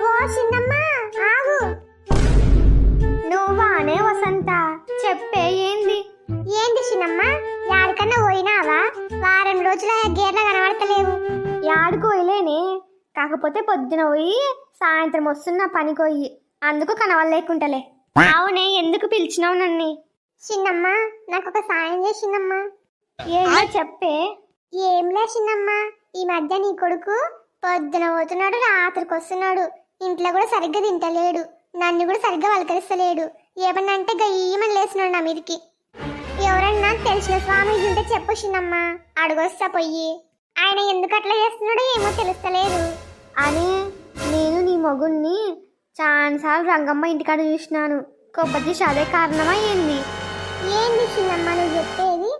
ఓ చిన్నమ్మ ఆగు. నువ్వానే వసంత చెప్పే ఏంది? ఏంది చిన్నమ్మ యాడికన్నా పోయినావా? వారం రోజుల గేర్ల కనబడతలేవు. యాడుకు పోయలేనే? కాకపోతే పొద్దున పోయి సాయంత్రం వస్తున్న పనికి పోయి. అందుకు కనవలేకుంటలే అవునే ఎందుకు పిలిచినావు నన్ను? చిన్నమ్మ నాకు ఒక సాయం చేసినమ్మ ఏందో చెప్పే. ఏంలే చిన్నమ్మ ఈ మధ్య నీ కొడుకు పొద్దున పోతున్నాడు రాత్రికి వస్తున్నాడు. ఇంట్లో కూడా సరిగ్గా తింటలేడు. నన్ను కూడా సరిగ్గా వలకరిస్తలేడు ఏమన్నా అంటే గయ్యమని లేస్తున్నాడు నా మీదకి. ఎవరన్నా తెలిసిన స్వామీజీ ఉంటే చెప్పు చిన్నమ్మ. అడుగొస్తా పొయ్యి. ఆయన ఎందుకు అట్లా చేస్తున్నాడో ఏమో తెలుస్తలేదు. అని నేను నీ మొగుణ్ణి చాలాసార్లు రంగమ్మ ఇంటికాడ చూసినాను. కొబ్బరి అదే కారణమా ఏంది? ఏంది చిన్నమ్మ నువ్వు చెప్పేది?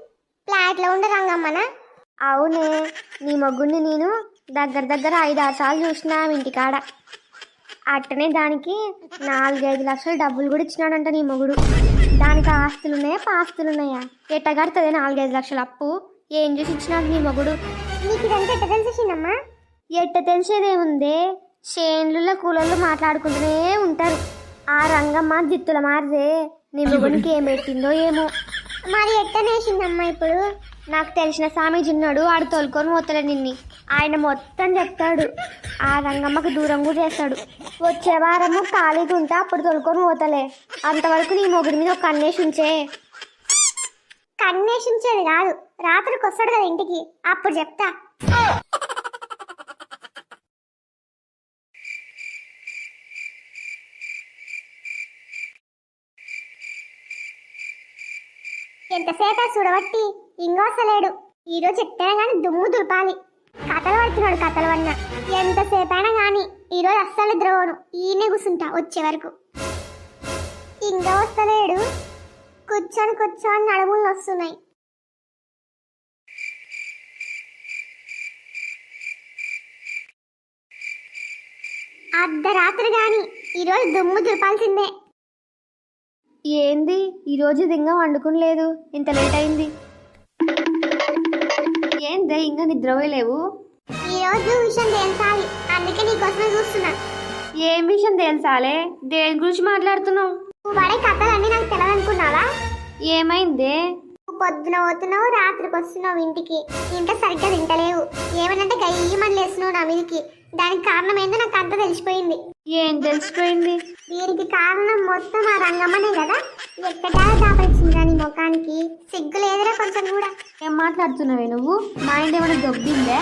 ఫ్లాట్లో ఉండే రంగమ్మనా? అవునే నీ మొగ్గుని నేను దగ్గర దగ్గర ఐదు ఆరు సార్లు చూసినా ఇంటికాడ. అట్టనే దానికి నాలుగైదు లక్షల డబ్బులు కూడా ఇచ్చినాడంట నీ మొగుడు. దానికి ఆస్తులు ఉన్నాయా పాస్తులు ఉన్నాయా ఎట్ట కడుతుంది నాలుగైదు లక్షల అప్పు? ఏం చూసి ఇచ్చినాడు నీ మొగుడు? నీకు ఇదంతా ఎట్ట తెలుసు చిన్నమ్మ? ఎట్ట తెలిసేదేముందే? చేన్లులో కూలర్లు మాట్లాడుకుంటూనే ఉంటారు. ఆ రంగమ్మ జిత్తుల మారితే నీ మొగుడికి ఏం పెట్టిందో ఏమో. మరి ఎట్టనే చిన్నమ్మ ఇప్పుడు? నాకు తెలిసిన స్వామీజీ ఉన్నాడు ఆడు తోలుకొని పోతాడు నిన్ని. ఆయన మొత్తం చెప్తాడు. ఆ రంగమ్మకు దూరం కూడా చేస్తాడు. వచ్చే వారము ఖాళీగా ఉంటే అప్పుడు తోలుకొని పోతలే. అంతవరకు నీ మొగుడి మీద ఒక కన్నేసి ఉంచే. కాదు. రాత్రికి వస్తాడు కదా ఇంటికి. అప్పుడు చెప్తా. ఎంతసేపు చూడబట్టి ఇంకోసలేడు ఈరోజు ఎట్టైనా కానీ దుమ్ము దులపాలి. కథలు పడుతున్నాడు కథలు వన్న ఎంతసేపైనా కానీ ఈరోజు అస్సలు ద్రోవను ఈయనే కూర్చుంటా వచ్చే వరకు. ఇంకా వస్తలేడు. కూర్చొని కూర్చొని నడుములు వస్తున్నాయి అర్ధరాత్రి కానీ ఈరోజు దుమ్ము దులపాల్సిందే. ఏంది? ఈరోజు దింగ ఇంకా వండుకునలేదు. ఇంత లేట్ అయింది. ఏందే ఇంకా నిద్రపోయలేవు ఈరోజు విషయం తెలుసాలి అందుకే నీకోసమే చూస్తున్నా. ఏం విషయం తెలుసాలే దేని గురించి మాట్లాడుతున్నావు? నువ్వు పడే కథలన్నీ నాకు తెలియదనుకున్నావా ఏమైందే? నువ్వు పొద్దున పోతున్నావు రాత్రికి వస్తున్నావు ఇంటికి. ఇంట్లో సరిగ్గా తింటలేవు. ఏమనంటే గయ్యమని లేస్తున్నావు నా మీదకి. దానికి కారణం ఏందో నాకు అంతా తెలిసిపోయింది. ఏం తెలిసిపోయింది? దీనికి కారణం మొత్తం ఆ రంగమ్మనే కదా? ఎక్కడా దాపరిచిందా నీ ముఖానికి? సిగ్గు లేదురా కొంచెం కూడా. ఏం మాట్లాడుతున్నావే నువ్వు? మైండ్ ఏమైనా దొబ్బిందే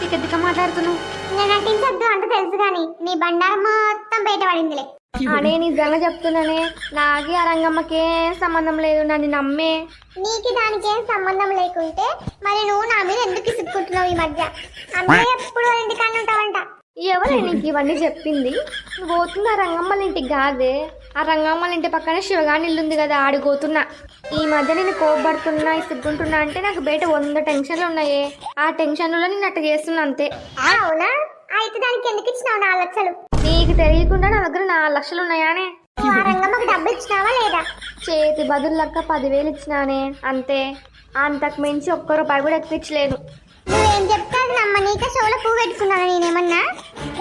తిక్క తిక్క మాట్లాడుతున్నావు? నేను నటించొద్దు అంత తెలుసు కానీ నీ బండారం మొత్తం బయటపడిందిలే. అనే నిజంగా చెప్తున్నానే నాకి ఆ రంగమ్మకే సంబంధం లేదు నన్ను నమ్మే. నీకు దానికి ఏం సంబంధం లేకుంటే మరి నువ్వు నా మీద ఎందుకు ఇసుక్కుంటున్నావు ఈ మధ్య? అమ్మాయి ఎప్పుడు ఇంటికాడ ఉంటావంట ఎవరే నీకు ఇవన్నీ చెప్పింది. నువ్వు పోతున్న ఆ రంగమ్మల ఇంటికి కాదే. ఆ రంగమ్మల ఇంటి పక్కనే శివగాని ఇల్లు ఉంది కదా ఆడిపోతున్నా ఈ మధ్య నేను కోపడుతున్నా ఇసుక్కుంటున్నా అంటే నాకు బయట వంద టెన్షన్లు ఉన్నాయే. ఆ టెన్షన్లో నేను అట్ట చేస్తున్నా అంతే. అవునా? అయితే దానికి ఎందుకు ఇచ్చినావు నాలుగు లక్షలు? నీకు తెలియకుండా నా దగ్గర నాలుగు లక్షలు ఉన్నాయానే. రంగమ్మకి డబ్బు ఇచ్చినావా లేదా? చేతి బదులు లెక్క పదివేలు ఇచ్చినానే అంతే. అంతకు మించి ఒక్క రూపాయి కూడా ఎక్కించలేను నువ్వేం చెప్తే అది నమ్మనీక షోలో పువ్వు పెట్టుకున్నాను నేనేమన్నా?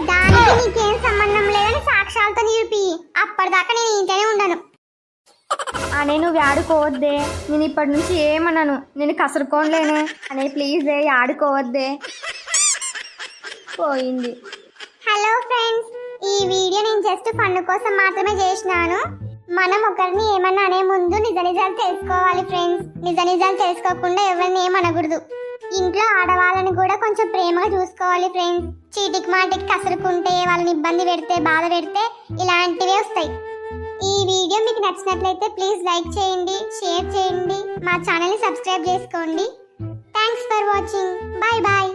దానికి నీకేం సంబంధం లేదని సాక్ష్యాలతో నిలిపి అప్పటిదాకా నేను ఇంట్లోనే ఉండను. అనే నువ్వు ఆడుకోవద్దే నేను ఇప్పటి నుంచి ఏమన్నాను నేను కసరుకోలేనే అనే ప్లీజ్ ఆడుకోవద్దే పోయింది. హలో ఫ్రెండ్స్ ఈ వీడియో నేను జస్ట్ ఫన్ కోసం మాత్రమే చేసినాను. మనం ఒకరిని ఏమన్నా అనే ముందు నిజ నిజాలు తెలుసుకోవాలి ఫ్రెండ్స్ నిజ నిజాలు తెలుసుకోకుండా ఎవరిని ఏమనకూడదు. ఇంట్లో ఆడవాళ్ళని కూడా కొంచెం ప్రేమగా చూసుకోవాలి ఫ్రెండ్స్ చీటికి మాటికి కసురుకుంటే వాళ్ళని ఇబ్బంది పెడితే బాధ పెడితే ఇలాంటివే వస్తాయి. ఈ వీడియో మీకు నచ్చినట్లయితే ప్లీజ్ లైక్ చేయండి షేర్ చేయండి. మా ఛానల్ని సబ్స్క్రైబ్ చేసుకోండి. Thanks for watching bye bye